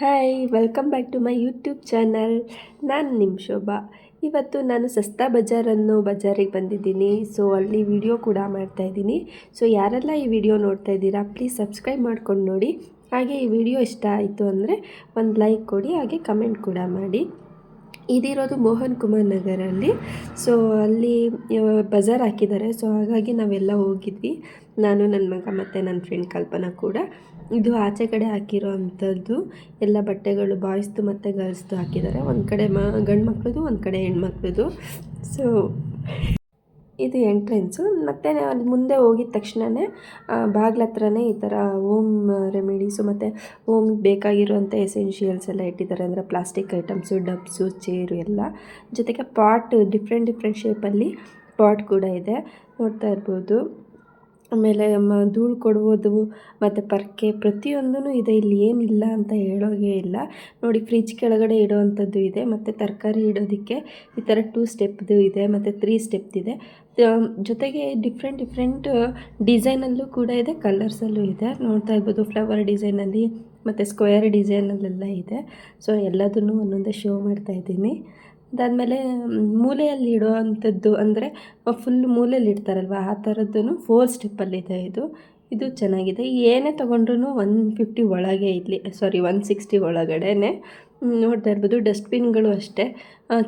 Hi welcome back to my YouTube channel ನಾನು ನಿಮ್ಮ ಶೋಭಾ. ಇವತ್ತು ನಾನು ಸಸ್ತಾ ಬಜಾರ್ ಬಜಾರಿಗೆ ಬಂದಿದ್ದೀನಿ. ಸೊ ಅಲ್ಲಿ ವಿಡಿಯೋ ಕೂಡ ಮಾಡ್ತಾಯಿದ್ದೀನಿ ಸೊ ಯಾರೆಲ್ಲ ಈ ವಿಡಿಯೋ ನೋಡ್ತಾ ಇದ್ದೀರಾ ಪ್ಲೀಸ್ ಸಬ್ಸ್ಕ್ರೈಬ್ ಮಾಡ್ಕೊಂಡು ನೋಡಿ. ಹಾಗೆ ಈ ವಿಡಿಯೋ ಇಷ್ಟ ಆಯಿತು ಅಂದರೆ ಒಂದು ಲೈಕ್ ಕೊಡಿ, ಹಾಗೆ ಕಮೆಂಟ್ ಕೂಡ ಮಾಡಿ. ಇದಿರೋದು ಮೋಹನ್ ಕುಮಾರ್ ನಗರಲ್ಲಿ ಸೊ ಅಲ್ಲಿ ಬಜಾರ್ ಹಾಕಿದ್ದಾರೆ. ಸೊ ಹಾಗಾಗಿ ನಾವೆಲ್ಲ ಹೋಗಿದ್ವಿ. ನಾನು ನನ್ನ ಮಗ ಮತ್ತು ನನ್ನ ಫ್ರೆಂಡ್ ಕಲ್ಪನಾ ಕೂಡ. ಇದು ಆಚೆ ಕಡೆ ಹಾಕಿರೋ ಅಂಥದ್ದು ಎಲ್ಲ ಬಟ್ಟೆಗಳು ಬಾಯ್ಸ್ದು ಮತ್ತು ಗರ್ಲ್ಸ್ದು ಹಾಕಿದ್ದಾರೆ. ಒಂದು ಕಡೆ ಮ, ಗಂಡು ಮಕ್ಳದ್ದು ಒಂದು ಕಡೆ ಹೆಣ್ಮಕ್ಳದು ಸೊ ಇದು ಎಂಟ್ರೆನ್ಸು. ಮತ್ತು ಅಲ್ಲಿ ಮುಂದೆ ಹೋಗಿದ ತಕ್ಷಣವೇ ಬಾಗ್ಲ ಹತ್ರನೇ ಈ ಥರ ಓಮ್ ರೆಮಿಡೀಸು ಮತ್ತು ಓಮ್ ಬೇಕಾಗಿರುವಂಥ ಎಸೆನ್ಷಿಯಲ್ಸ್ ಎಲ್ಲ ಇಟ್ಟಿದ್ದಾರೆ. ಅಂದರೆ ಪ್ಲಾಸ್ಟಿಕ್ ಐಟಮ್ಸು, ಡಬ್ಸು, ಚೇರು ಎಲ್ಲ. ಜೊತೆಗೆ ಪಾಟ್, ಡಿಫ್ರೆಂಟ್ ಡಿಫ್ರೆಂಟ್ ಶೇಪಲ್ಲಿ ಪಾಟ್ ಕೂಡ ಇದೆ. ನೋಡ್ತಾ ಇರ್ಬೋದು. ಆಮೇಲೆ ಮ, ಧೂಳು ಕೊಡುವುದು ಮತ್ತು ಪರ್ಕೆ ಪ್ರತಿಯೊಂದೂ ಇದೆ. ಇಲ್ಲಿ ಏನಿಲ್ಲ ಅಂತ ಹೇಳೋಗೆ ಇಲ್ಲ. ನೋಡಿ ಫ್ರಿಜ್ ಕೆಳಗಡೆ ಇಡೋವಂಥದ್ದು ಇದೆ ಮತ್ತು ತರಕಾರಿ ಇಡೋದಕ್ಕೆ ಈ ಥರ ಟೂ ಸ್ಟೆಪ್ದು ಇದೆ ಮತ್ತು ತ್ರೀ ಸ್ಟೆಪ್ದಿದೆ ಜೊತೆಗೆ ಡಿಫ್ರೆಂಟ್ ಡಿಫ್ರೆಂಟ್ ಡಿಸೈನಲ್ಲೂ ಕೂಡ ಇದೆ ಕಲರ್ಸಲ್ಲೂ ಇದೆ. ನೋಡ್ತಾ ಇರ್ಬೋದು ಫ್ಲವರ್ ಡಿಸೈನಲ್ಲಿ ಮತ್ತು ಸ್ಕ್ವೇರ್ ಡಿಸೈನಲ್ಲೆಲ್ಲ ಇದೆ. ಸೊ ಎಲ್ಲದನ್ನು ಒಂದೊಂದೇ ಶೋ ಮಾಡ್ತಾ ಇದ್ದೀನಿ. ಅದಾದಮೇಲೆ ಮೂಲೆಯಲ್ಲಿ ಇಡೋ ಅಂಥದ್ದು ಅಂದರೆ ಫುಲ್ ಮೂಲೆಯಲ್ಲಿ ಇಡ್ತಾರಲ್ವ ಆ ಥರದ್ದು ಫೋರ್ ಸ್ಟೆಪ್ಪಲ್ಲಿದೆ ಇದು. ಇದು ಚೆನ್ನಾಗಿದೆ. ಏನೇ ತೊಗೊಂಡ್ರು ಒನ್ ಫಿಫ್ಟಿ ಒಳಗೆ ಇಲ್ಲಿ ಸಾರಿ ಒನ್ ಸಿಕ್ಸ್ಟಿ ಒಳಗಡೆ ನೋಡ್ತಾ ಇರ್ಬೋದು ಡಸ್ಟ್ಬಿನ್ಗಳು ಅಷ್ಟೇ.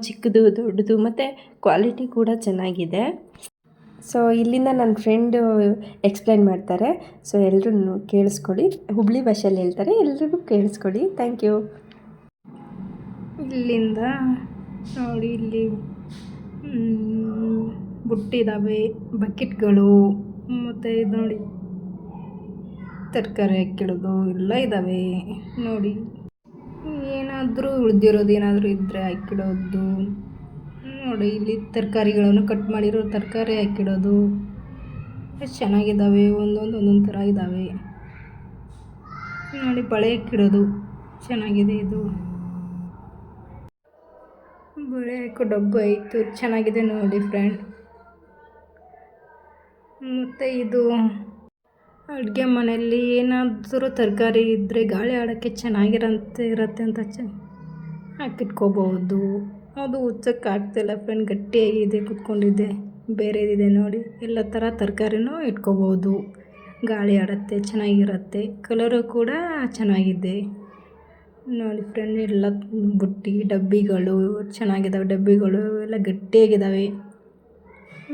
ಚಿಕ್ಕದು, ದೊಡ್ಡದು, ಮತ್ತು ಕ್ವಾಲಿಟಿ ಕೂಡ ಚೆನ್ನಾಗಿದೆ. ಸೊ ಇಲ್ಲಿಂದ ನನ್ನ ಫ್ರೆಂಡು ಎಕ್ಸ್ಪ್ಲೈನ್ ಮಾಡ್ತಾರೆ. ಸೊ ಎಲ್ಲರೂ ಕೇಳಿಸ್ಕೊಳ್ಳಿ. ಹುಬ್ಳಿ ಭಾಷೆಯಲ್ಲಿ ಹೇಳ್ತಾರೆ, ಎಲ್ರಿಗೂ ಕೇಳಿಸ್ಕೊಳ್ಳಿ. ಥ್ಯಾಂಕ್ ಯು ಇಲ್ಲಿಂದ ನೋಡಿ ಇಲ್ಲಿ ಬುಟ್ಟಿದಾವೆ, ಬಕೆಟ್ಗಳು, ಮತ್ತೆ ಇದು ನೋಡಿ ತರಕಾರಿ ಹಾಕಿಡೋದು ಎಲ್ಲ ಇದ್ದಾವೆ ನೋಡಿ, ಏನಾದರೂ ಉಳಿದಿರೋದು ಏನಾದರೂ ಇದ್ದರೆ ಹಾಕಿಡೋದು ನೋಡಿ, ಇಲ್ಲಿ ತರಕಾರಿಗಳನ್ನು ಕಟ್ ಮಾಡಿರೋ ತರಕಾರಿ ಹಾಕಿಡೋದು ಎಷ್ಟು ಚೆನ್ನಾಗಿದ್ದಾವೆ ಒಂದೊಂದು ಒಂದೊಂದು ಥರ ಇದ್ದಾವೆ ನೋಡಿ ಬಳೆ ಹಾಕಿಡೋದು ಚೆನ್ನಾಗಿದೆ ಇದು. ಬಳೆ ಹಾಕೋ ಡಬ್ಬ ಆಯಿತು ಚೆನ್ನಾಗಿದೆ ನೋಡಿ ಫ್ರೆಂಡ್ ಮತ್ತು ಇದು ಅಡುಗೆ ಮನೆಯಲ್ಲಿ ಏನಾದರೂ ತರಕಾರಿ ಇದ್ದರೆ ಗಾಳಿ ಆಡೋಕ್ಕೆ ಚೆನ್ನಾಗಿರಂತೆ ಇರುತ್ತೆ ಅಂತ ಚ ಹಾಕಿಟ್ಕೋಬೋದು ಅದು ಉಚ್ಚಕ್ಕೆ ಆಗ್ತಿಲ್ಲ ಫ್ರೆಂಡ್ ಗಟ್ಟಿಯಾಗಿದೆ, ಕುತ್ಕೊಂಡಿದೆ, ಬೇರೆದಿದೆ ನೋಡಿ. ಎಲ್ಲ ಥರ ತರಕಾರಿನೂ ಇಟ್ಕೋಬೋದು ಗಾಳಿ ಆಡುತ್ತೆ, ಚೆನ್ನಾಗಿರುತ್ತೆ. ಕಲರು ಕೂಡ ಚೆನ್ನಾಗಿದೆ. ನೋಡಿ ಫ್ರೆಂಡ್ ಎಲ್ಲ ಬುಟ್ಟಿ, ಡಬ್ಬಿಗಳು ಚೆನ್ನಾಗಿದ್ದಾವೆ ಡಬ್ಬಿಗಳು ಎಲ್ಲ ಗಟ್ಟಿಯಾಗಿದ್ದಾವೆ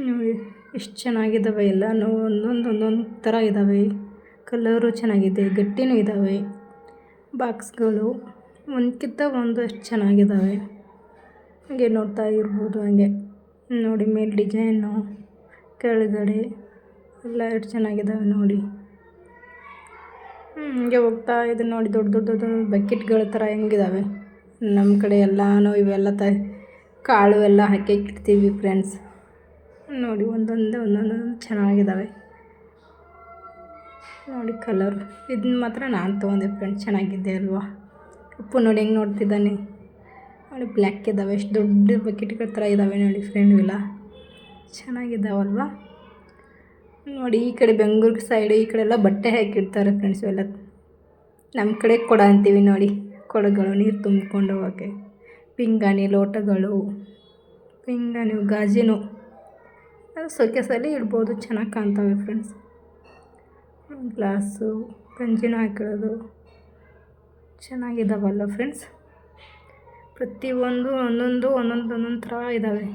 ನೋಡಿ, ಎಷ್ಟು ಚೆನ್ನಾಗಿದ್ದಾವೆ ಎಲ್ಲ ಒಂದೊಂದು ಒಂದೊಂದು ಥರ ಇದ್ದಾವೆ ಕಲರು ಚೆನ್ನಾಗಿದೆ, ಗಟ್ಟಿನೂ ಇದ್ದಾವೆ ಬಾಕ್ಸ್ಗಳು ಒಂದಕ್ಕಿಂತ ಒಂದು ಎಷ್ಟು ಚೆನ್ನಾಗಿದ್ದಾವೆ ಹಾಗೆ ನೋಡ್ತಾ ಇರ್ಬೋದು ಹಾಗೆ. ನೋಡಿ, ಮೇಲೆ ಡಿಸೈನು ಕೆಳಗಡೆ ಎಲ್ಲ ಎಷ್ಟು ಚೆನ್ನಾಗಿದ್ದಾವೆ ನೋಡಿ. ಹಿಂಗೆ ಹೋಗ್ತಾ ಇದೆ ನೋಡಿ ದೊಡ್ಡ ದೊಡ್ಡ ದೊಡ್ಡ ಬಕೆಟ್ಗಳ ಥರ ಹೆಂಗಿದಾವೆ. ನಮ್ಮ ಕಡೆ ಎಲ್ಲಾನು ಇವೆಲ್ಲ ತ, ಕಾಳು ಎಲ್ಲ ಹಾಕಿ ಇಡ್ತೀವಿ ಫ್ರೆಂಡ್ಸ್ ನೋಡಿ ಒಂದೊಂದೇ ಒಂದೊಂದೊಂದು ಚೆನ್ನಾಗಿದ್ದಾವೆ ನೋಡಿ ಕಲರ್ ಇದನ್ನ ಮಾತ್ರ ನಾನು ತೊಗೊಂಡೆ ಫ್ರೆಂಡ್ಸ್ ಚೆನ್ನಾಗಿದೆ ಅಲ್ವಾ? ಉಪ್ಪು ನೋಡಿ ಹೆಂಗೆ ನೋಡ್ತಿದ್ದಾನೆ. ನೋಡಿ ಬ್ಲ್ಯಾಕ್ ಇದ್ದಾವೆ ಎಷ್ಟು ದೊಡ್ಡ ಬಕೆಟ್ಗಳ ಥರ ಇದ್ದಾವೆ ನೋಡಿ ಫ್ರೆಂಡ್ ಇವೆಲ್ಲ ಚೆನ್ನಾಗಿದ್ದಾವಲ್ವಾ ನೋಡಿ, ಈ ಕಡೆ ಬೆಂಗಳೂರು ಸೈಡು ಈ ಕಡೆ ಎಲ್ಲ ಬಟ್ಟೆ ಹಾಕಿರ್ತಾರೆ ಫ್ರೆಂಡ್ಸ್ ಎಲ್ಲ. ನಮ್ಮ ಕಡೆ ಕೊಡ ಅಂತೀವಿ ನೋಡಿ, ಕೊಡಗಳು, ನೀರು ತುಂಬಿಕೊಂಡು ಹೋಗೋಕ್ಕೆ. ಪಿಂಗಾಣಿ, ಲೋಟಗಳು, ಪಿಂಗಾಣಿ ಗಾಜಿನು ಅದು ಸೊಕೆಸಲ್ಲಿ ಇಡ್ಬೋದು, ಚೆನ್ನಾಗಿ ಕಾಣ್ತವೆ ಫ್ರೆಂಡ್ಸ್ ಗ್ಲಾಸು, ಗಂಜಿನೂ ಹಾಕಿಡೋದು. ಚೆನ್ನಾಗಿದ್ದಾವಲ್ಲ ಫ್ರೆಂಡ್ಸ್ ಪ್ರತಿಯೊಂದು ಒಂದೊಂದು ಒಂದೊಂದು ಒಂದೊಂದು ಥರ ಇದ್ದಾವೆ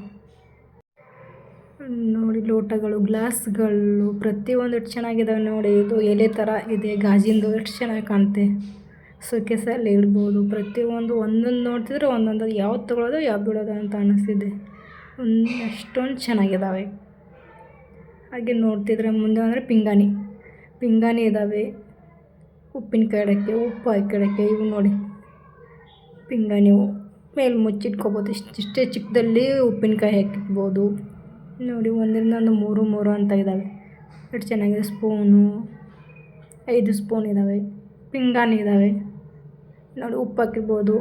ನೋಡಿ ಲೋಟಗಳು, ಗ್ಲಾಸ್ಗಳು, ಪ್ರತಿಯೊಂದು ಎಷ್ಟು ಚೆನ್ನಾಗಿದ್ದಾವೆ ನೋಡಿ. ಇದು ಎಲೆ ಥರ ಇದೆ, ಗಾಜಿಂದು ಎಷ್ಟು ಚೆನ್ನಾಗಿ ಕಾಣುತ್ತೆ ಸೊಕೆಸಲ್ಲಿ ಇಡ್ಬೋದು ಪ್ರತಿಯೊಂದು ಒಂದೊಂದು ನೋಡ್ತಿದ್ರೆ ಒಂದೊಂದು ಯಾವ್ದು ತೊಗೊಳೋದು ಯಾವ್ದು ಬಿಡೋದು ಅಂತ ಅನ್ನಿಸ್ತಿದೆ ಒಂದು ಅಷ್ಟೊಂದು ಚೆನ್ನಾಗಿದ್ದಾವೆ ಹಾಗೆ ನೋಡ್ತಿದ್ರೆ ಮುಂದೆ ಅಂದರೆ ಪಿಂಗಾಣಿ. ಪಿಂಗಾಣಿ ಇದ್ದಾವೆ ಉಪ್ಪಿನಕಾಯಿ ಇಡೋಕ್ಕೆ ಉಪ್ಪು ಹಾಕಿಡೋಕ್ಕೆ ಇವು ನೋಡಿ. ಪಿಂಗಾಣಿ ಮೇಲೆ ಮುಚ್ಚಿಟ್ಕೋಬೋದು. ಇಷ್ಟಿಷ್ಟೇ ಚಿಕ್ಕದಲ್ಲಿ ಉಪ್ಪಿನಕಾಯಿ ಹಾಕಿಡ್ಬೋದು ನೋಡಿ, ಒಂದರಿಂದ ಒಂದು ಮೂರು ಮೂರು ಅಂತ ಇದ್ದಾವೆ ಎಷ್ಟು ಚೆನ್ನಾಗಿದೆ. ಸ್ಪೂನು, ಐದು ಸ್ಪೂನ್ ಇದ್ದಾವೆ ಪಿಂಗಾಣಿ ಇದ್ದಾವೆ ನೋಡಿ, ಉಪ್ಪು ಹಾಕಿರ್ಬೋದು.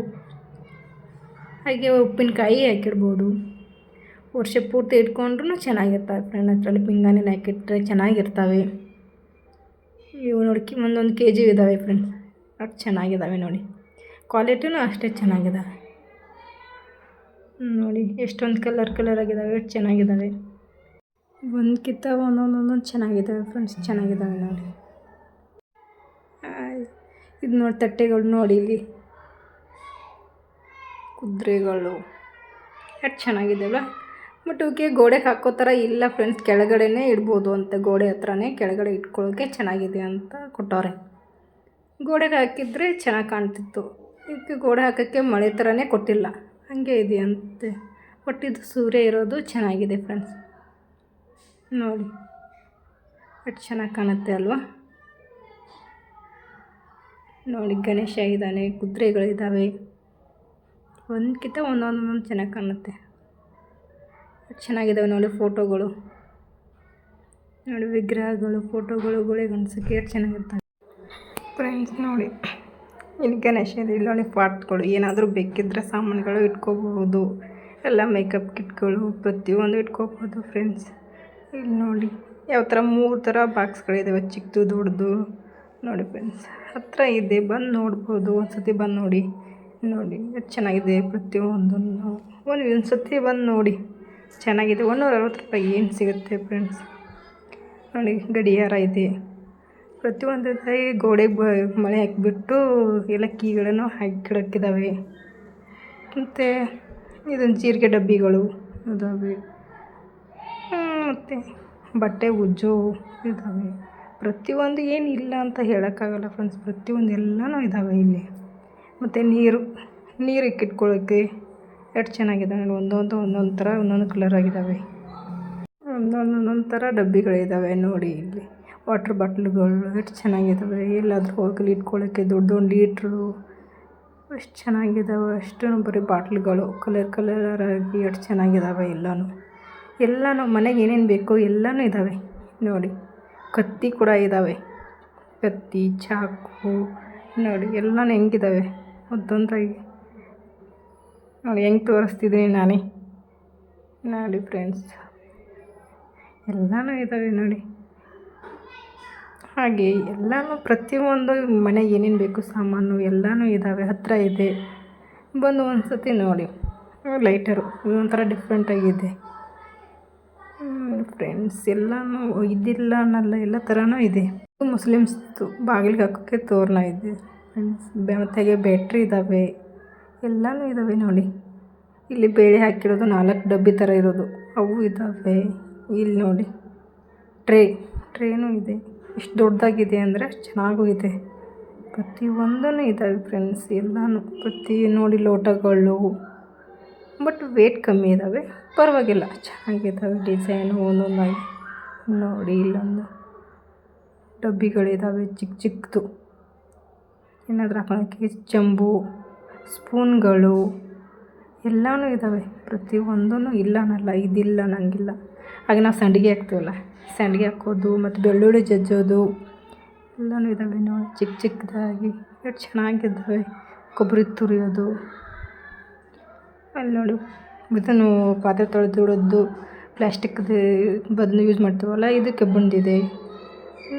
ಹಾಗೆ ಉಪ್ಪಿನಕಾಯಿ ಹಾಕಿರ್ಬೋದು. ವರ್ಷ ಪೂರ್ತಿ ಇಟ್ಕೊಂಡ್ರೂ ಚೆನ್ನಾಗಿರ್ತವೆ ಫ್ರೆಂಡ್ ಅದರಲ್ಲಿ ಪಿಂಗಾಣಿನ ಹಾಕಿಟ್ರೆ ಚೆನ್ನಾಗಿರ್ತವೆ. ಇವು ನೋಡ್ಕಿ ಒಂದೊಂದು ಕೆ ಜಿ ಇದ್ದಾವೆ ಫ್ರೆಂಡ್ಸ್ ಅಷ್ಟು ಚೆನ್ನಾಗಿದ್ದಾವೆ ನೋಡಿ. ಕ್ವಾಲಿಟಿನೂ ಅಷ್ಟೇ ಚೆನ್ನಾಗಿದ್ದಾವೆ ನೋಡಿ, ಎಷ್ಟೊಂದು ಕಲರ್ ಕಲರ್ ಆಗಿದ್ದಾವೆ ಎಷ್ಟು ಚೆನ್ನಾಗಿದ್ದಾವೆ ಒಂದಕ್ಕಿಂತ ಒಂದೊಂದು ಒಂದೊಂದು ಚೆನ್ನಾಗಿದ್ದಾವೆ ಫ್ರೆಂಡ್ಸ್ ಚೆನ್ನಾಗಿದ್ದಾವೆ ನೋಡಿ. ಇದು ನೋಡಿ ತಟ್ಟೆಗಳು ನೋಡಿ ಇಲ್ಲಿ. ಕುದುರೆಗಳು. ಎಷ್ಟು ಚೆನ್ನಾಗಿದ್ದಾವಲ್ಲ ಬಟ್ ಓಕೆ ಗೋಡೆಗೆ ಹಾಕೋ ಥರ ಇಲ್ಲ ಫ್ರೆಂಡ್ಸ್ ಕೆಳಗಡೆನೇ ಇಡ್ಬೋದು ಅಂತ, ಗೋಡೆ ಹತ್ರನೇ ಕೆಳಗಡೆ ಇಟ್ಕೊಳ್ಳೋಕೆ ಚೆನ್ನಾಗಿದೆ ಅಂತ ಕೊಟ್ಟವ್ರೆ. ಗೋಡೆಗೆ ಹಾಕಿದರೆ ಚೆನ್ನಾಗಿ ಕಾಣ್ತಿತ್ತು. ಇದಕ್ಕೆ ಗೋಡೆ ಹಾಕೋಕ್ಕೆ ಮಳೆ ಥರನೇ ಕೊಟ್ಟಿಲ್ಲ. ಹಾಗೆ ಇದೆಯಂತೆ ಬಟ್ ಇದು ಸೂರ್ಯ ಇರೋದು ಚೆನ್ನಾಗಿದೆ ಫ್ರೆಂಡ್ಸ್ ನೋಡಿ. ಅಷ್ಟು ಚೆನ್ನಾಗಿ ಕಾಣುತ್ತೆ ಅಲ್ವಾ? ನೋಡಿ, ಗಣೇಶ ಇದ್ದಾನೆ ಕುದುರೆಗಳಿದ್ದಾವೆ ಒಂದಕ್ಕಿಂತ ಒಂದೊಂದೊಂದು ಚೆನ್ನಾಗಿ ಕಾಣುತ್ತೆ. ಚೆನ್ನಾಗಿದ್ದಾವೆ ನೋಡಿ ಫೋಟೋಗಳು. ನೋಡಿ, ವಿಗ್ರಹಗಳು, ಫೋಟೋಗಳು ಗುಳಿ ಗಣಸಕ್ಕೆ ಎಷ್ಟು ಚೆನ್ನಾಗಿರ್ತವೆ. ಫ್ರೆಂಡ್ಸ್ ನೋಡಿ, ಇಲ್ಲಿ ಗಣೇಶ ಇದೆ. ಇಲ್ಲಿ ಪಾಟ್ಗಳು. ಏನಾದರೂ ಬೇಕಿದ್ದರೆ ಸಾಮಾನುಗಳು ಇಟ್ಕೋಬಹುದು. ಎಲ್ಲ ಮೇಕಪ್ ಕಿಟ್ಗಳು ಪ್ರತಿಯೊಂದು ಇಟ್ಕೋಬೋದು ಫ್ರೆಂಡ್ಸ್ ಇಲ್ಲಿ ನೋಡಿ. ಯಾವ ಥರ ಮೂರು ಥರ ಬಾಕ್ಸ್ಗಳಿದ್ದಾವೆ ಚಿಕ್ಕದು ದೊಡ್ಡದು ನೋಡಿ ಫ್ರೆಂಡ್ಸ್ ಹತ್ತಿರ ಇದೆ, ಬಂದು ನೋಡ್ಬೋದು. ಒಂದು ಸತಿ ಬಂದು ನೋಡಿ. ನೋಡಿ, ಚೆನ್ನಾಗಿದೆ ಪ್ರತಿಯೊಂದನ್ನು. ಒಂದು ಒಂದು ಸತಿ ಬಂದು ನೋಡಿ. ಚೆನ್ನಾಗಿದೆ. ಒಂದೂರ ಅರವತ್ತು ರೂಪಾಯಿ ಏನು ಸಿಗುತ್ತೆ ಫ್ರೆಂಡ್ಸ್ ನೋಡಿ, ಗಡಿಯಾರ ಇದೆ. ಪ್ರತಿಯೊಂದು ತಾಯಿ ಗೋಡೆಗೆ ಬ, ಮಳೆ ಹಾಕಿಬಿಟ್ಟು ಎಲ್ಲ ಕೀಗಳನ್ನು ಹಾಕಿಡಕ್ಕಿದ್ದಾವೆ ಮತ್ತು ಇದೊಂದು ಜೀರಿಗೆ ಡಬ್ಬಿಗಳು ಇದ್ದಾವೆ ಮತ್ತು ಬಟ್ಟೆ, ಉಜ್ಜೋ ಇದ್ದಾವೆ. ಪ್ರತಿಯೊಂದು ಏನು ಇಲ್ಲ ಅಂತ ಹೇಳೋಕ್ಕಾಗಲ್ಲ ಫ್ರೆಂಡ್ಸ್ ಪ್ರತಿಯೊಂದು ಎಲ್ಲನೂ ಇದ್ದಾವೆ ಇಲ್ಲಿ. ಮತ್ತು ನೀರು ನೀರು ಇಕ್ಕಿಟ್ಕೊಳ್ಳೋಕ್ಕೆ ಎಷ್ಟು ಚೆನ್ನಾಗಿದೆ ನೋಡಿ, ಒಂದೊಂದು ಒಂದೊಂದು ಥರ ಒಂದೊಂದು ಕಲರ್ ಆಗಿದ್ದಾವೆ. ಒಂದೊಂದು ಒಂದೊಂದು ಥರ ಡಬ್ಬಿಗಳಿದ್ದಾವೆ ನೋಡಿ ಇಲ್ಲಿ. ವಾಟ್ರ್ ಬಾಟ್ಲುಗಳು ಎಷ್ಟು ಚೆನ್ನಾಗಿದ್ದಾವೆ. ಎಲ್ಲಾದರೂ ಹೋಗಲಿ ಇಟ್ಕೊಳ್ಳೋಕ್ಕೆ ದೊಡ್ಡ ದೊಡ್ಡ ಲೀಟ್ರು ಎಷ್ಟು ಚೆನ್ನಾಗಿದ್ದಾವೆ. ಅಷ್ಟು ಬರೀ ಬಾಟ್ಲುಗಳು ಕಲರ್ ಕಲರ್ ಆಗಿ ಎಷ್ಟು ಚೆನ್ನಾಗಿದ್ದಾವೆ ಎಲ್ಲನೂ. ಎಲ್ಲನೂ ಮನೆಗೆ ಏನೇನು ಬೇಕೋ ಎಲ್ಲನೂ ಇದ್ದಾವೆ ನೋಡಿ, ಕತ್ತಿ ಕೂಡ ಇದ್ದಾವೆ ಕತ್ತಿ, ಚಾಕು, ನೋಡಿ, ಎಲ್ಲನೂ ಹೆಂಗಿದ್ದಾವೆ ಒಂದೊಂದಾಗಿ ನೋಡಿ, ಹೆಂಗೆ ತೋರಿಸ್ತಿದ್ದೀನಿ ನಾನೇ. ನೋಡಿ ಫ್ರೆಂಡ್ಸ್, ಎಲ್ಲನೂ ಇದ್ದಾವೆ ನೋಡಿ. ಹಾಗೆ ಎಲ್ಲನೂ ಪ್ರತಿಯೊಂದು ಮನೆಗೆ ಏನೇನು ಬೇಕು ಸಾಮಾನು ಎಲ್ಲನೂ ಇದ್ದಾವೆ ಹತ್ತಿರ ಇದೆ. ಬಂದು ಒಂದು ಸತಿ ನೋಡಿ, ಲೈಟರು, ಇದೊಂಥರ ಡಿಫ್ರೆಂಟಾಗಿದೆ ಫ್ರೆಂಡ್ಸ್ ಎಲ್ಲನೂ ಇದಿಲ್ಲ ಅನ್ನಲ್ಲ ಎಲ್ಲ ಥರನೂ ಇದೆ. ಮುಸ್ಲಿಮ್ಸ್ದು ಬಾಗಿಲಿಗೆ ಹಾಕೋಕ್ಕೆ ತೋರಣ ಇದೆ. ಫ್ರೆಂಡ್ಸ್ ಮತ್ತೆ ಬ್ಯಾಟ್ರಿ ಇದ್ದಾವೆ ಎಲ್ಲನೂ ಇದ್ದಾವೆ ನೋಡಿ. ಇಲ್ಲಿ ಬೇಳೆ ಹಾಕಿರೋದು ನಾಲ್ಕು ಡಬ್ಬಿ ಥರ ಇರೋದು. ಅವು ಇದ್ದಾವೆ ಇಲ್ಲಿ ನೋಡಿ. ಟ್ರೇ ಟ್ರೇನೂ ಇದೆ. ಇಷ್ಟು ದೊಡ್ಡದಾಗಿದೆ ಅಂದರೆ ಚೆನ್ನಾಗೂ ಇದೆ. ಪ್ರತಿಯೊಂದೂ ಇದ್ದಾವೆ ಫ್ರೆಂಡ್ಸ್ ಎಲ್ಲನೂ. ಪ್ರತಿ ನೋಡಿ ಲೋಟಗಳು. ಬಟ್ ವೇಟ್ ಕಮ್ಮಿ ಇದ್ದಾವೆ ಪರವಾಗಿಲ್ಲ ಚೆನ್ನಾಗಿದ್ದಾವೆ ಡಿಸೈನು ಒಂದೊಂದಾಗಿ. ನೋಡಿ ಇಲ್ಲೊಂದು ಡಬ್ಬಿಗಳಿದ್ದಾವೆ ಚಿಕ್ಕ ಚಿಕ್ಕದು ಏನಾದರೂ ಹಾಕೊಳ್ಳೋಕ್ಕೆ ಚಂಬು, ಸ್ಪೂನ್ಗಳು, ಎಲ್ಲನೂ ಇದ್ದಾವೆ ಪ್ರತಿಯೊಂದೂ ಇಲ್ಲ ಅನ್ನಲ್ಲ, ಇದಿಲ್ಲ ನನಗಿಲ್ಲ ಹಾಗೆ ನಾವು ಸಂಡಿಗೆ ಹಾಕ್ತೀವಲ್ಲ, ಸಂಡಿಗೆ ಹಾಕೋದು ಮತ್ತು ಬೆಳ್ಳುಳ್ಳಿ ಜಜ್ಜೋದು, ಎಲ್ಲನೂ ಇದ್ದಾವೆ ನೋಡಿ ಚಿಕ್ಕ ಚಿಕ್ಕದಾಗಿ ಎಷ್ಟು ಚೆನ್ನಾಗಿದ್ದಾವೆ ಕೊಬ್ಬರಿ ತುರಿಯೋದು. ಅಲ್ಲಿ ನೋಡಿ. ಇದನ್ನು ಪಾತ್ರೆ ತೊಳೆದಿಡೋದು ಪ್ಲಾಸ್ಟಿಕ್ದು ಬದಲು ಯೂಸ್ ಮಾಡ್ತೀವಲ್ಲ, ಇದು ಬಂದಿದೆ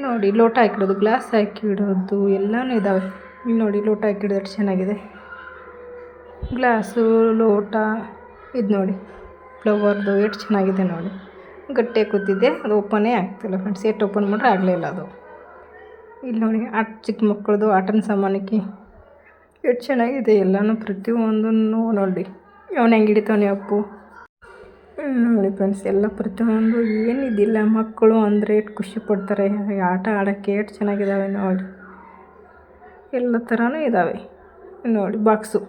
ನೋಡಿ, ಲೋಟ ಹಾಕಿಡೋದು ಗ್ಲಾಸ್ ಹಾಕಿಡೋದು, ಎಲ್ಲನೂ ಇದ್ದಾವೆ ಇಲ್ಲಿ ನೋಡಿ, ಲೋಟ ಹಾಕಿಡೋದು ಚೆನ್ನಾಗಿದೆ. ಗ್ಲಾಸು ಲೋಟ, ಇದು ನೋಡಿ. ಫ್ಲವರ್ದು ಎಷ್ಟು ಚೆನ್ನಾಗಿದೆ ನೋಡಿ. ಗಟ್ಟಿ ಕೂತಿದ್ದೆ ಅದು ಓಪನೇ ಆಗ್ತಿಲ್ಲ ಫ್ರೆಂಡ್ಸ್ ಎಷ್ಟು ಓಪನ್ ಮಾಡ್ರೆ ಆಗಲಿಲ್ಲ ಅದು. ಇಲ್ಲಿ ನೋಡಿ ಆಟ ಚಿಕ್ಕ ಮಕ್ಕಳದು ಆಟನ ಸಾಮಾನಕ್ಕೆ ಎಷ್ಟು ಚೆನ್ನಾಗಿದೆ, ಎಲ್ಲನೂ ಪ್ರತಿಯೊಂದನ್ನು ನೋಡಿ. ಅವನು ಹೆಂಗೆ ಹಿಡಿತಾವನೆ ಅಪ್ಪು? ನೋಡಿ ಫ್ರೆಂಡ್ಸ್ ಎಲ್ಲ ಪ್ರತಿಯೊಂದು ಏನಿದಿಲ್ಲ. ಮಕ್ಕಳು ಅಂದರೆ ಎಷ್ಟು ಖುಷಿ ಪಡ್ತಾರೆ. ಆಟ ಆಡೋಕ್ಕೆ ಎಷ್ಟು ಚೆನ್ನಾಗಿದ್ದಾವೆ ನೋಡಿ. ಎಲ್ಲ ಥರನೂ ಇದ್ದಾವೆ ನೋಡಿ ಬಾಕ್ಸು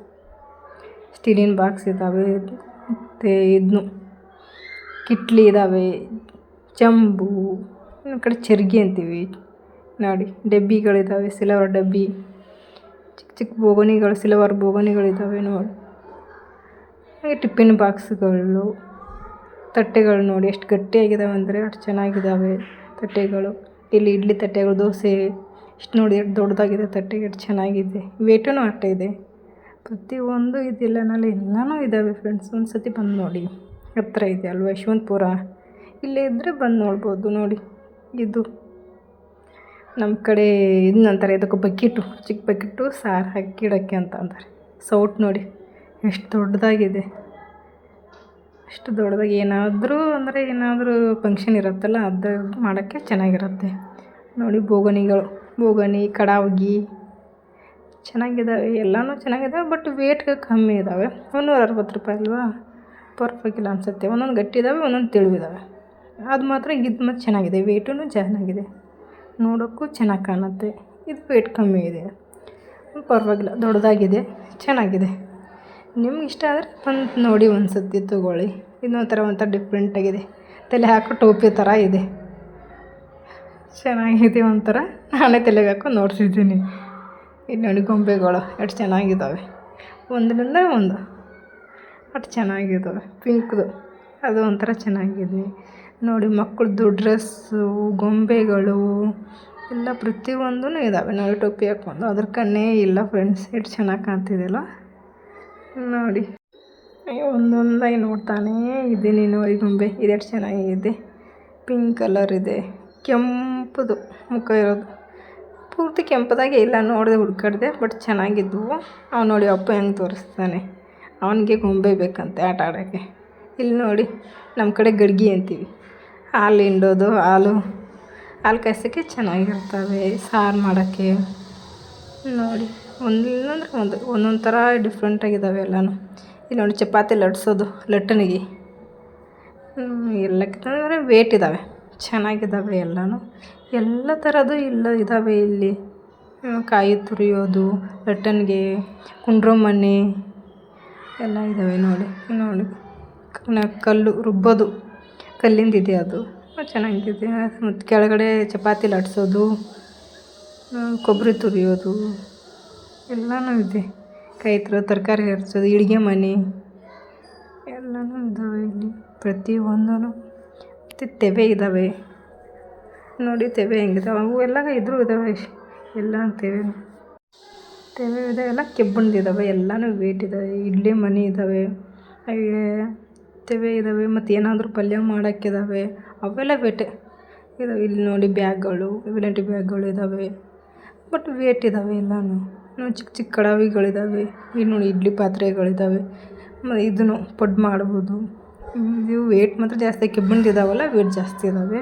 ಸ್ಟೀಲಿನ ಬಾಕ್ಸ್ ಇದ್ದಾವೆ ಮತ್ತು ಇದನ್ನು ಕಿಟ್ಲಿ ಇದ್ದಾವೆ ಚಂಬು. ಇನ್ನೊಂದು ಕಡೆ ಚರ್ಗಿ ಅಂತೀವಿ. ನೋಡಿ ಡಬ್ಬಿಗಳಿದ್ದಾವೆ ಸಿಲ್ವರ್ ಡಬ್ಬಿ. ಚಿಕ್ಕ ಚಿಕ್ಕ ಬೋಗಣಿಗಳು ಸಿಲ್ವರ್ ಬೋಗಣಿಗಳಿದ್ದಾವೆ ನೋಡಿ. ಹಾಗೆ ಟಿಫಿನ್ ಬಾಕ್ಸ್ಗಳು, ತಟ್ಟೆಗಳು ನೋಡಿ ಎಷ್ಟು ಗಟ್ಟಿಯಾಗಿದ್ದಾವೆ ಅಂದರೆ ಅಷ್ಟು ಚೆನ್ನಾಗಿದ್ದಾವೆ ತಟ್ಟೆಗಳು. ಇಲ್ಲಿ ಇಡ್ಲಿ ತಟ್ಟೆಗಳು, ದೋಸೆ, ಇಷ್ಟು ನೋಡಿ ಎಷ್ಟು ದೊಡ್ಡದಾಗಿದೆ ತಟ್ಟೆ ಎಷ್ಟು ಚೆನ್ನಾಗಿದೆ. ವೇಟೂ ಅಷ್ಟೇ ಇದೆ. ಪ್ರತಿಯೊಂದು ಇದಿಲ್ಲ ನಾಳೆ ಎಲ್ಲನೂ ಇದ್ದಾವೆ ಫ್ರೆಂಡ್ಸ್ ಒಂದು ಸತಿ ಬಂದು ನೋಡಿ. ಹತ್ರ ಇದೆ ಅಲ್ವಾ, ಯಶವಂತಪುರ? ಇಲ್ಲೇ ಇದ್ದರೆ ಬಂದು ನೋಡ್ಬೋದು ನೋಡಿ. ಇದು ನಮ್ಮ ಕಡೆ ಇದನ್ನಂತಾರೆ ಇದಕ್ಕೆ ಬಕೆಟು, ಚಿಕ್ಕ ಬಕೆಟು ಸಾರು ಹಾಕಿ ಇಡೋಕ್ಕೆ ಅಂತ ಅಂತಾರೆ. ಸೌಟ್ ನೋಡಿ. ಎಷ್ಟು ದೊಡ್ಡದಾಗಿದೆ. ಎಷ್ಟು ದೊಡ್ಡದಾಗಿ, ಏನಾದರೂ ಅಂದರೆ ಏನಾದರೂ ಫಂಕ್ಷನ್ ಇರುತ್ತಲ್ಲ, ಅದು ಮಾಡೋಕ್ಕೆ ಚೆನ್ನಾಗಿರುತ್ತೆ. ನೋಡಿ ಬೋಗಣಿಗಳು, ಬೋಗಣಿ, ಕಡಾವಗಿ ಚೆನ್ನಾಗಿದ್ದಾವೆ ಎಲ್ಲನೂ ಚೆನ್ನಾಗಿದ್ದಾವೆ ಬಟ್ ವೇಟ್ ಕಮ್ಮಿ ಇದ್ದಾವೆ ಮುನ್ನೂರ ಅರವತ್ತು ರೂಪಾಯಿ ಅಲ್ವಾ? ಪರವಾಗಿಲ್ಲ ಅನಿಸುತ್ತೆ. ಒಂದೊಂದು ಗಟ್ಟಿ ಇದ್ದಾವೆ ಒಂದೊಂದು ತೆಳುವಿದ್ದಾವೆ ಅದು ಮಾತ್ರ ಇದು ಮತ್ತು ಚೆನ್ನಾಗಿದೆ. ವೇಟೂ ಚೆನ್ನಾಗಿದೆ. ನೋಡೋಕ್ಕೂ ಚೆನ್ನಾಗಿ ಕಾಣುತ್ತೆ. ಇದು ವೇಟ್ ಕಮ್ಮಿ ಇದೆ. ಪರವಾಗಿಲ್ಲ. ದೊಡ್ಡದಾಗಿದೆ. ಚೆನ್ನಾಗಿದೆ. ನಿಮ್ಗೆ ಇಷ್ಟ ಆದರೆ ಬಂದು ನೋಡಿ ಒಂದು ಸತಿ ತೊಗೊಳ್ಳಿ. ಇದೊಂಥರ ಒಂಥರ ಡಿಫ್ರೆಂಟಾಗಿದೆ ತಲೆ ಹಾಕೋ ಟೋಪಿ ಥರ ಇದೆ. ಚೆನ್ನಾಗಿದೆ ಒಂಥರ. ನಾನೇ ತಲೆಗೆ ಹಾಕೋ ನೋಡ್ತಿದ್ದೀನಿ ಇಲ್ಲಿ ನೋಡಿ ಗೊಂಬೆಗಳು ಎಷ್ಟು ಚೆನ್ನಾಗಿದ್ದಾವೆ ಒಂದರಿಂದ ಒಂದು. ಅಷ್ಟು ಚೆನ್ನಾಗಿದ್ದಾವೆ ಪಿಂಕ್ದು ಅದು ಒಂಥರ ಚೆನ್ನಾಗಿದೆ. ನೋಡಿ ಮಕ್ಕಳದ್ದು ಡ್ರೆಸ್ಸು ಗೊಂಬೆಗಳು, ಎಲ್ಲ ಪ್ರತಿಯೊಂದೂ ಇದ್ದಾವೆ ನೋಡಿ ಟೋಪಿ ಹಾಕ್ಕೊಂಡು ಅದ್ರ ಕಣ್ಣೇ ಇಲ್ಲ ಫ್ರೆಂಡ್ಸ್ ಎಷ್ಟು ಚೆನ್ನಾಗಿ ಕಾಣ್ತಿದೆಯಲ್ಲ ನೋಡಿ. ಒಂದೊಂದಾಗಿ ನೋಡ್ತಾನೇ ಇದ್ದೀನಿ ನೋಡಿ ಗೊಂಬೆ. ಇದೆಷ್ಟು ಚೆನ್ನಾಗಿದೆ. ಪಿಂಕ್ ಕಲರ್ ಇದೆ. ಕೆಂಪದು ಮುಖ ಇರೋದು. ಪೂರ್ತಿ ಕೆಂಪದಾಗೆ ಇಲ್ಲ, ನೋಡಿದೆ ಹುಡ್ಕಾಡ್ದೆ, ಬಟ್ ಚೆನ್ನಾಗಿದ್ವು. ಅವ್ನು ನೋಡಿ, ಅಪ್ಪ ಹೆಂಗೆ ತೋರಿಸ್ತಾನೆ. ಅವನಿಗೆ ಗೊಂಬೆ ಬೇಕಂತೆ ಆಟ ಆಡೋಕ್ಕೆ. ಇಲ್ಲಿ ನೋಡಿ ನಮ್ಮ ಕಡೆ ಗಡ್ಗಿ ಅಂತೀವಿ. ಹಾಲು ಹಿಂಡೋದು, ಹಾಲು. ಹಾಲು ಕಾಯ್ಸೋಕ್ಕೆ ಚೆನ್ನಾಗಿರ್ತವೆ. ಸಾರು ಮಾಡೋಕ್ಕೆ. ನೋಡಿ. ಒಂದಿಲ್ಲಂದ್ರೆ ಒಂದು ಒಂದೊಂದು ಥರ ಡಿಫ್ರೆಂಟಾಗಿದ್ದಾವೆ ಎಲ್ಲನೂ. ಇಲ್ಲಿ ನೋಡಿ ಚಪಾತಿ ಲಟ್ಸೋದು, ಲಟ್ಟಣಿಗೆ. ಎಲ್ಲಕ್ಕಿಂತಂದರೆ ವೇಟ್ ಇದ್ದಾವೆ ಚೆನ್ನಾಗಿದ್ದಾವೆ ಎಲ್ಲನೂ. ಎಲ್ಲ ಥರದ್ದು ಇಲ್ಲ ಇದ್ದಾವೆ ಇಲ್ಲಿ. ಕಾಯಿ ತುರಿಯೋದು, ಲಟ್ಟಣಿಗೆ ಕುಂಡ್ರೋ ಮಣೆ ಎಲ್ಲ ಇದ್ದಾವೆ ನೋಡಿ. ನೋಡಿ ಕಲ್ಲು ರುಬ್ಬೋದು. ಕಲ್ಲಿಂದಿದೆ ಅದು. ಚೆನ್ನಾಗಿದೆ. ಮತ್ತು ಕೆಳಗಡೆ ಚಪಾತಿ ಲಟ್ಸೋದು ಕೊಬ್ಬರಿ ತುರಿಯೋದು. ಎಲ್ಲನೂ ಇದೆ. ಕೈ ತರಕಾರಿ ಹೆಚ್ಚೋದು ಅಡುಗೆ ಮನೆ. ಎಲ್ಲನೂ ಇದ್ದಾವೆ ಇಲ್ಲಿ. ಪ್ರತಿಯೊಂದೂ ಮತ್ತು ತೆವೆ ಇದ್ದಾವೆ ನೋಡಿ ತೆವೆ ಹೆಂಗಿದಾವೆ. ಅವು ಎಲ್ಲ ಇದ್ರೂ ಇದ್ದಾವೆ ಎಲ್ಲ ತೆವೆ. ತೆವೆ ಇದೆ ಎಲ್ಲ ಕೆಬ್ಬಣದಿದ್ದಾವೆ ಎಲ್ಲನೂ ವೇಟ್ ಇದ್ದಾವೆ ಇಡ್ಲಿ ಮನೆ ಇದ್ದಾವೆ ಹಾಗೆ ತೆವೆ ಇದ್ದಾವೆ ಮತ್ತು ಏನಾದರೂ ಪಲ್ಯ ಮಾಡೋಕ್ಕಿದ್ದಾವೆ ಅವೆಲ್ಲ ವೇಟೆ ಇದಾವೆ. ಇಲ್ಲಿ ನೋಡಿ ಬ್ಯಾಗ್ಗಳು. ವೆರೈಟಿ ಬ್ಯಾಗ್ಗಳು ಇದ್ದಾವೆ ಬಟ್ ವೇಟ್ ಇದ್ದಾವೆ ಎಲ್ಲನೂ. ಚಿಕ್ಕ ಚಿಕ್ಕ ಕಡಾವಿಗಳಿದ್ದಾವೆ ಇಲ್ಲಿ ನೋಡಿ ಇಡ್ಲಿ ಪಾತ್ರೆಗಳಿದ್ದಾವೆ ಇದನ್ನು ಪಡ್ ಮಾಡ್ಬೋದು. ಇವು ವೇಟ್ ಮಾತ್ರ ಜಾಸ್ತಿ ಕೆಬ್ಬಣದಿದ್ದಾವಲ್ಲ ವೇಟ್ ಜಾಸ್ತಿ ಇದ್ದಾವೆ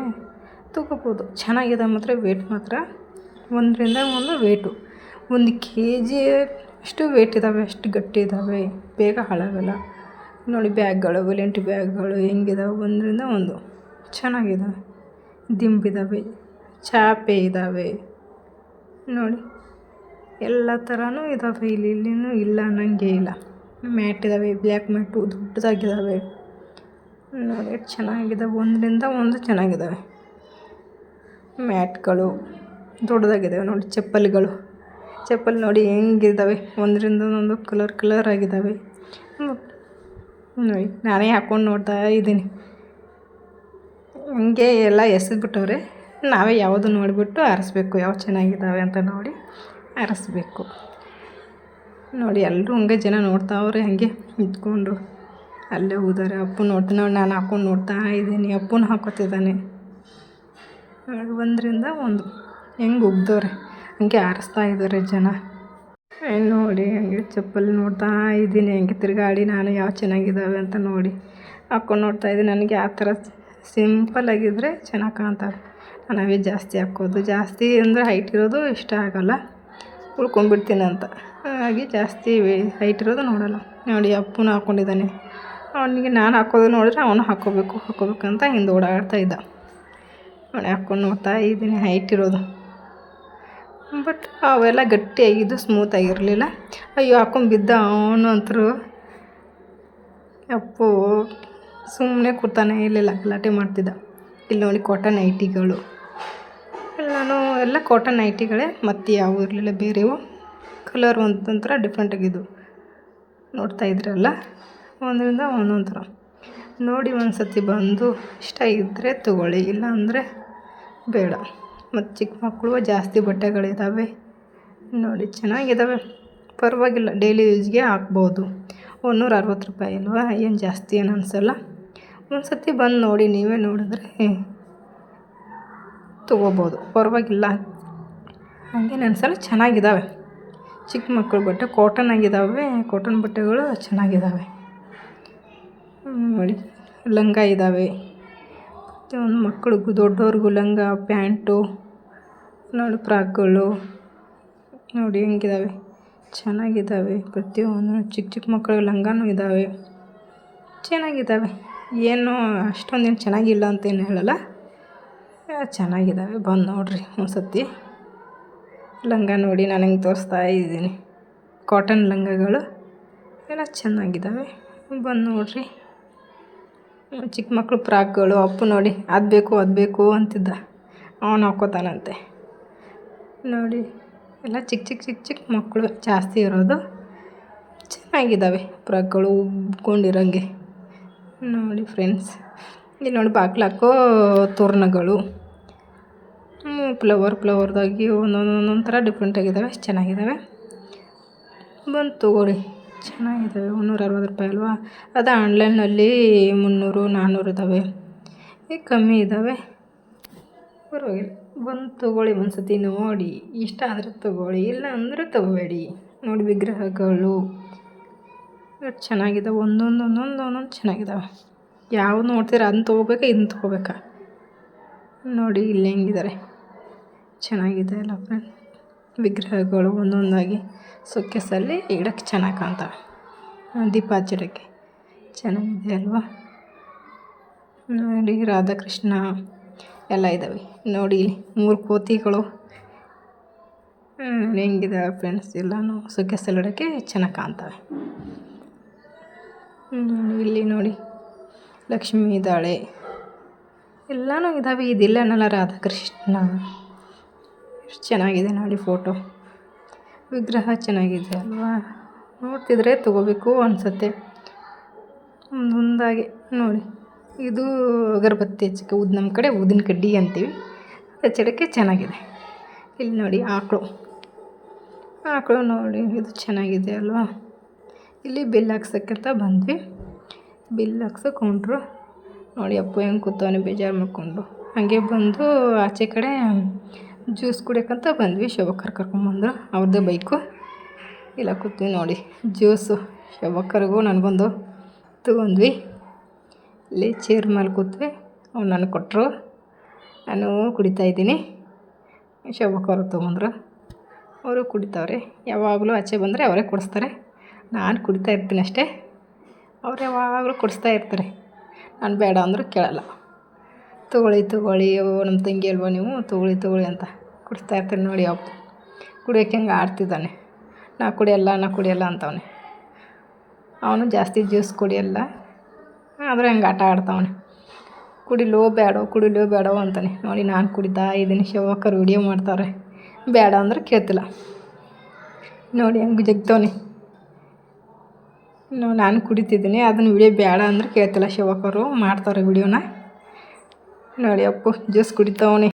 ತೊಗೋಬೋದು. ಚೆನ್ನಾಗಿದೆ ಮಾತ್ರ ವೇಟ್ ಮಾತ್ರ. ಒಂದರಿಂದ ಒಂದು ವೇಟು ಒಂದು ಕೆ ಜಿ ಅಷ್ಟು ವೇಟ್ ಇದ್ದಾವೆ ಅಷ್ಟು ಗಟ್ಟಿ ಇದ್ದಾವೆ ಬೇಗ ಹಾಳಾಗಲ್ಲ. ನೋಡಿ, ಬ್ಯಾಗ್ಗಳು, ವೆಲೆಂಟಿ ಬ್ಯಾಗ್ಗಳು ಹೆಂಗಿದಾವೆ? ಒಂದರಿಂದ ಒಂದು. ಚೆನ್ನಾಗಿದ್ದಾವೆ ದಿಂಬಿದ್ದಾವೆ ಚಾಪೆ ಇದ್ದಾವೆ ನೋಡಿ. ಎಲ್ಲ ಥರನೂ ಇದ್ದಾವೆ ಇಲ್ಲಿ ಇಲ್ಲಿನೂ ಇಲ್ಲ, ಅನ್ನೋಂಗೆ ಇಲ್ಲ. ಮ್ಯಾಟ್ ಇದ್ದಾವೆ ಬ್ಲ್ಯಾಕ್ ಮ್ಯಾಟು ದೊಡ್ಡದಾಗಿದ್ದಾವೆ ನೋಡಿ ಎಷ್ಟು ಚೆನ್ನಾಗಿದ್ದಾವೆ ಒಂದರಿಂದ ಒಂದು ಚೆನ್ನಾಗಿದ್ದಾವೆ ಮ್ಯಾಟ್ಗಳು ದೊಡ್ಡದಾಗಿದ್ದಾವೆ ನೋಡಿ, ಚಪ್ಪಲಿಗಳು. ಚಪ್ಪಲಿ ನೋಡಿ ಹೆಂಗಿದ್ದಾವೆ ಒಂದರಿಂದ ಒಂದು ಕಲರ್ ಕಲರ್ ಆಗಿದ್ದಾವೆ ನೋಡಿ, ನಾನೇ ಹಾಕ್ಕೊಂಡು ನೋಡ್ತಾ ಇದ್ದೀನಿ. ಹಂಗೆ ಎಲ್ಲ ಎಸೆದ್ಬಿಟ್ಟವ್ರೆ, ನಾವೇ ಯಾವುದು ನೋಡಿಬಿಟ್ಟು ಆರಿಸ್ಬೇಕು ಯಾವ ಚೆನ್ನಾಗಿದ್ದಾವೆ ಅಂತ ನೋಡಿ. ಆರಿಸ್ಬೇಕು ನೋಡಿ ಎಲ್ಲರೂ ಹಂಗೆ ಜನ ನೋಡ್ತಾವ್ರೆ, ಹಾಗೆ ನಿಂತ್ಕೊಂಡು ಅಲ್ಲೇ ಹೋದಾರೆ ಅಪ್ಪು ನೋಡ್ತಾನೆ ನೋಡಿ, ನಾನು ಹಾಕ್ಕೊಂಡು ನೋಡ್ತಾ ಇದ್ದೀನಿ, ಅಪ್ಪನ ಹಾಕೋತಿದ್ದಾನೆ. ಒಂದರಿಂದ ಒಂದು. ಹೆಂಗೆ ಉಗ್ದವ್ರೆ, ಹಂಗೆ ಆರಿಸ್ತಾ ಇದ್ದಾರೆ ಜನ. ನೋಡಿ, ಹಂಗೆ ಚಪ್ಪಲಿ ನೋಡ್ತಾ ಇದ್ದೀನಿ, ಹಂಗೆ ತಿರುಗಾಡಿ ನಾನು ಯಾವ ಚೆನ್ನಾಗಿದ್ದಾವೆ ಅಂತ ನೋಡಿ. ಹಾಕ್ಕೊಂಡು ನೋಡ್ತಾ ಇದ್ದೀನಿ, ನನಗೆ ಆ ಥರ ಸಿಂಪಲ್ ಆಗಿದ್ದರೆ ಚೆನ್ನಾಗಿ ಕಾಣ್ತಾರೆ ನಾನು ಅವೇ ಜಾಸ್ತಿ ಹಾಕೋದು. ಜಾಸ್ತಿ ಅಂದರೆ ಹೈಟ್ ಇರೋದು ಇಷ್ಟ ಆಗಲ್ಲ. ಉಳ್ಕೊಂಡ್ಬಿಡ್ತೀನಿ ಅಂತ. ಹಾಗಾಗಿ ಜಾಸ್ತಿ ಹೈಟ್ ಇರೋದು ನೋಡೋಲ್ಲ. ನೋಡಿ, ಅಪ್ಪನ ಹಾಕ್ಕೊಂಡಿದ್ದಾನೆ ಅವನಿಗೆ ನಾನು ಹಾಕೋದು ನೋಡಿದ್ರೆ ಅವನು ಹಾಕ್ಕೋಬೇಕು ಹಾಕ್ಕೋಬೇಕಂತ ಹಿಂದೆ ಓಡಾಡ್ತಾ ಇದ್ದ. ನೋಡಿ ಹಾಕ್ಕೊಂಡು ನೋಡ್ತಾ ಇದ್ದೀನಿ ಹೈಟ್ ಇರೋದು. ಬಟ್ ಅವೆಲ್ಲ ಗಟ್ಟಿಯಾಗಿದ್ದು ಸ್ಮೂತ್ ಆಗಿರಲಿಲ್ಲ. ಅಯ್ಯೋ, ಹಾಕೊಂಡು ಬಿದ್ದ ಅವನು ಅಂತರೂ. ಅಪ್ಪು ಸುಮ್ಮನೆ ಕೂತಾನೆ ಇರಲಿಲ್ಲ ಗಲಾಟೆ ಮಾಡ್ತಿದ್ದ. ಇಲ್ಲಿ ನೋಡಿ ಕಾಟನ್ ನಾನು ಎಲ್ಲ ಕಾಟನ್ ನೈಟಿಗಳೇ ಮತ್ತು ಯಾವ ಇರಲಿಲ್ಲ ಬೇರೆವು ಕಲರ್ ಒಂದೊಂಥರ ಡಿಫ್ರೆಂಟಾಗಿದ್ದು ನೋಡ್ತಾ ಇದ್ರಲ್ಲ? ಒಂದರಿಂದ ಒಂದೊಂದು ನೋಡಿ ಒಂದು ಸತಿ ಬಂದು, ಇಷ್ಟ ಇದ್ದರೆ ತೊಗೊಳ್ಳಿ ಇಲ್ಲ ಅಂದರೆ ಬೇಡ. ಮತ್ತು ಚಿಕ್ಕ ಮಕ್ಕಳು ಜಾಸ್ತಿ ಬಟ್ಟೆಗಳಿದ್ದಾವೆ ನೋಡಿ ಚೆನ್ನಾಗಿದ್ದಾವೆ ಪರವಾಗಿಲ್ಲ ಡೈಲಿ ಯೂಸ್ಗೆ ಹಾಕ್ಬೋದು. ಒಂದೂರ ಅರವತ್ತು ರೂಪಾಯಿ ಅಲ್ವಾ? ಏನು ಜಾಸ್ತಿ ಏನು ಅನಿಸಲ್ಲ. ಒಂದು ಸತಿ ಬಂದು ನೋಡಿ, ನೀವೇ ನೋಡಿದ್ರೆ ತೊಗೋಬೋದು. ಪರವಾಗಿಲ್ಲ. ಹಂಗೇನು ಸಲ ಚೆನ್ನಾಗಿದ್ದಾವೆ ಚಿಕ್ಕ ಮಕ್ಕಳು ಬಟ್ಟೆ ಕಾಟನ್ ಆಗಿದ್ದಾವೆ ಕಾಟನ್ ಬಟ್ಟೆಗಳು ಚೆನ್ನಾಗಿದ್ದಾವೆ ನೋಡಿ. ಲಂಗ ಇದ್ದಾವೆ ಒಂದು ಮಕ್ಕಳಿಗೂ ದೊಡ್ಡವ್ರಿಗೂ ಲಂಗ, ಪ್ಯಾಂಟು, ನೋಡಿ ಫ್ರಾಕ್ಗಳು. ನೋಡಿ ಹೆಂಗಿದ್ದಾವೆ ಚೆನ್ನಾಗಿದ್ದಾವೆ ಪ್ರತಿಯೊಂದು ಚಿಕ್ಕ ಚಿಕ್ಕ ಮಕ್ಕಳಿಗೆ ಲಂಗಾನೂ ಇದ್ದಾವೆ ಚೆನ್ನಾಗಿದ್ದಾವೆ ಏನು ಅಷ್ಟೊಂದೇನು ಚೆನ್ನಾಗಿಲ್ಲ ಅಂತೇನು ಹೇಳಲ್ಲ. ಚೆನ್ನಾಗಿದ್ದಾವೆ. ಬಂದು ನೋಡಿರಿ ಒಂದ್ಸತಿ. ಲಂಗ ನೋಡಿ ನಾನು ಹಿಂಗೆ ತೋರಿಸ್ತಾ ಇದ್ದೀನಿ. ಕಾಟನ್ ಲಂಗಗಳು ಎಲ್ಲ ಚೆನ್ನಾಗಿದ್ದಾವೆ. ಬಂದು ನೋಡಿರಿ. ಚಿಕ್ಕ ಮಕ್ಕಳು ಫ್ರಾಕ್ಗಳು, ಅಪ್ಪು ನೋಡಿ, ಅದು ಬೇಕು ಅದು ಬೇಕು ಅಂತಿದ್ದ. ಅವನು ಹಾಕೋತಾನಂತೆ. ನೋಡಿ, ಎಲ್ಲ ಚಿಕ್ಕ ಚಿಕ್ಕ ಚಿಕ್ಕ ಚಿಕ್ಕ ಮಕ್ಕಳು ಜಾಸ್ತಿ ಇರೋದು. ಚೆನ್ನಾಗಿದ್ದಾವೆ ಫ್ರಾಕ್ಗಳು ಉಬ್ಕೊಂಡಿರಂಗೆ. ನೋಡಿ ಫ್ರೆಂಡ್ಸ್, ಇಲ್ಲಿ ನೋಡಿ ಬಾಗ್ಲಾಕೋ ತೋರಣಗಳು. ಫ್ಲವರ್, ಫ್ಲವರ್ದಾಗಿ ಒಂದೊಂದು ಒಂದೊಂದು ಥರ ಡಿಫ್ರೆಂಟ್ ಆಗಿದ್ದಾವೆ ಚೆನ್ನಾಗಿದ್ದಾವೆ ಬಂದು ತೊಗೊಳ್ಳಿ. ಚೆನ್ನಾಗಿದ್ದಾವೆ ಮುನ್ನೂರ ಅರವತ್ತು ರೂಪಾಯಿ ಅಲ್ವಾ? ಅದು ಆನ್ಲೈನಲ್ಲಿ ಮುನ್ನೂರು ನಾನ್ನೂರು ಇದ್ದಾವೆ ಈಗ ಕಮ್ಮಿ ಇದ್ದಾವೆ ಪರವಾಗಿಲ್ಲ, ಬಂದು ತೊಗೊಳ್ಳಿ ಒಂದು ಸತಿ ನೋಡಿ. ಇಷ್ಟ ಆದರೆ ತೊಗೊಳ್ಳಿ ಇಲ್ಲ ಅಂದರೆ ತೊಗೋಬೇಡಿ. ನೋಡಿ ವಿಗ್ರಹಗಳು. ಚೆನ್ನಾಗಿದ್ದಾವೆ ಒಂದೊಂದು ಒಂದೊಂದು ಒಂದೊಂದು ಚೆನ್ನಾಗಿದ್ದಾವೆ ಯಾವ್ದು ನೋಡ್ತೀರ ಅದನ್ನ ತೊಗೋಬೇಕಾ ಇದನ್ನ ತೊಗೋಬೇಕಾ? ನೋಡಿ, ಇಲ್ಲಿ ಹೆಂಗಿದ್ದಾರೆ ಚೆನ್ನಾಗಿದೆ ಅಲ್ಲ ಫ್ರೆಂಡ್ ವಿಗ್ರಹಗಳು ಒಂದೊಂದಾಗಿ ಸೊಕ್ಕೆಸಲ್ಲಿ ಇಡೋಕ್ಕೆ ಚೆನ್ನಾಗಿ ಕಾಣ್ತವೆ. ದೀಪ ಹಚ್ಚಿಡೋಕ್ಕೆ ಚೆನ್ನಾಗಿದೆ ಅಲ್ವಾ? ನೋಡಿ, ರಾಧಾಕೃಷ್ಣ ಎಲ್ಲ ಇದ್ದಾವೆ. ನೋಡಿ, ಮೂರು ಕೋತಿಗಳು. ಹೆಂಗಿದೆ ಫ್ರೆಂಡ್ಸ್ ಎಲ್ಲನೂ ಸೊಕ್ಕೆಸಲ್ಲಿ ಇಡೋಕ್ಕೆ ಚೆನ್ನಾಗಿ ಕಾಣ್ತವೆ. ಇಲ್ಲಿ ನೋಡಿ, ಲಕ್ಷ್ಮಿ ಇದ್ದಾಳೆ ಎಲ್ಲನೂ ಇದ್ದಾವೆ. ಇದಿಲ್ಲ ಅನ್ನಲ್ಲ ರಾಧಾಕೃಷ್ಣ? ಎಷ್ಟು ಚೆನ್ನಾಗಿದೆ ನೋಡಿ ಫೋಟೋ. ವಿಗ್ರಹ ಚೆನ್ನಾಗಿದೆ ಅಲ್ವಾ? ನೋಡ್ತಿದ್ರೆ ತೊಗೋಬೇಕು ಅನಿಸುತ್ತೆ. ಒಂದೊಂದಾಗಿ ನೋಡಿ. ಇದು ಅಗರಬತ್ತಿ ಹಚ್ಚಕ್ಕೆ ಉದ್ ನಮ್ಮ ಕಡೆ ಊದಿನ ಕಡ್ಡಿ ಅಂತೀವಿ. ಹಚ್ಚಿಡಕ್ಕೆ ಚೆನ್ನಾಗಿದೆ. ಇಲ್ಲಿ ನೋಡಿ ಆಕಳು. ಆಕಳು ನೋಡಿ, ಇದು ಚೆನ್ನಾಗಿದೆ ಅಲ್ವಾ? ಇಲ್ಲಿ ಬಿಲ್ ಹಾಕ್ಸೋಕ್ಕಂತ ಬಂದ್ವಿ. ಬಿಲ್ ಹಾಕ್ಸೋಕೊಂಡ್ರು. ನೋಡಿ ಅಪ್ಪು ಹೆಂಗೆ ಕೂತವನೆ, ಬೇಜಾರು ಮಾಡಿಕೊಂಡು. ಹಾಗೆ ಬಂದು ಆಚೆ ಕಡೆ ಜ್ಯೂಸ್ ಕುಡಿಯೋಕ್ಕಂತ ಬಂದ್ವಿ. ಶೋಭಕರ್ ಕರ್ಕೊಂಬಂದ್ರು ಅವ್ರದ್ದೇ ಬೈಕು. ಇಲ್ಲ, ಕೂತ್ವಿ ನೋಡಿ. ಜ್ಯೂಸು ಶೋಭಕ್ಕರ್ಗೂ ನನಗೊಂದು ತಗೊಂಡ್ವಿ. ಇಲ್ಲಿ ಚೇರ್ ಮೇಲೆ ಕೂತ್ವಿ. ಅವ್ರು ನನಗೆ ಕೊಟ್ಟರು ನಾನು ಕುಡಿತಾ ಇದ್ದೀನಿ. ಶೋಭಕರು ತೊಗೊಂಡ್ರು. ಅವರು ಕುಡಿತಾವ್ರೆ. ಯಾವಾಗಲೂ ಆಚೆ ಬಂದರೆ ಅವರೇ ಕೊಡಿಸ್ತಾರೆ. ನಾನು ಕುಡಿತಾ ಇರ್ತೀನಿ ಅಷ್ಟೇ. ಅವ್ರು ಯಾವಾಗಲೂ ಕೊಡಿಸ್ತಾ ಇರ್ತಾರೆ. ನಾನು ಬೇಡ ಅಂದರೂ ಕೇಳಲ್ಲ. ತಗೊಳ್ಳಿ ತಗೊಳ್ಳಿ. ಓ ನಮ್ಮ ತಂಗಿ ಅಲ್ವಾ ನೀವು? ತೊಗೊಳ್ಳಿ ತೊಗೊಳ್ಳಿ ಅಂತ. ಕುಡಿಸ್ತಾ ಇರ್ತೀನಿ ನೋಡಿ ಅಪ್ಪ. ಕುಡಿಯೋಕೆ ಹೆಂಗೆ ಆಡ್ತಿದ್ದಾನೆ. ನಾ ಕುಡಿಯಲ್ಲ ನಾ ಕುಡಿಯಲ್ಲ ಅಂತವನೆ. ಅವನು ಜಾಸ್ತಿ ಜ್ಯೂಸ್ ಕುಡಿಯಲ್ಲ, ಆದರೆ ಹಂಗೆ ಆಟ ಆಡ್ತಾವನೆ. ಕುಡಿಲೋ ಬೇಡೋ ಕುಡಿಲೋ ಬೇಡೋ ಅಂತಾನೆ. ನೋಡಿ ನಾನು ಕುಡಿತಾ ಇದ್ದೀನಿ ಶಿವಕ್ಕರು ವಿಡಿಯೋ ಮಾಡ್ತಾವ್ರೆ ಬೇಡ ಅಂದ್ರೆ ಕೇಳ್ತಿಲ್ಲ. ನೋಡಿ ಹಂಗೆ ಜಗ್ತವನೆ. ನಾನು ಕುಡಿತಿದ್ದೀನಿ, ಅದನ್ನು ವಿಡಿಯೋ ಬೇಡ ಅಂದ್ರೆ ಕೇಳ್ತಿಲ್ಲ. ಶಿವಕರು ಮಾಡ್ತಾರೆ ವಿಡಿಯೋನ. ನೋಡಿ ಅಪ್ಪು, ಜ್ಯೂಸ್ ಕುಡಿತಾವನೆ.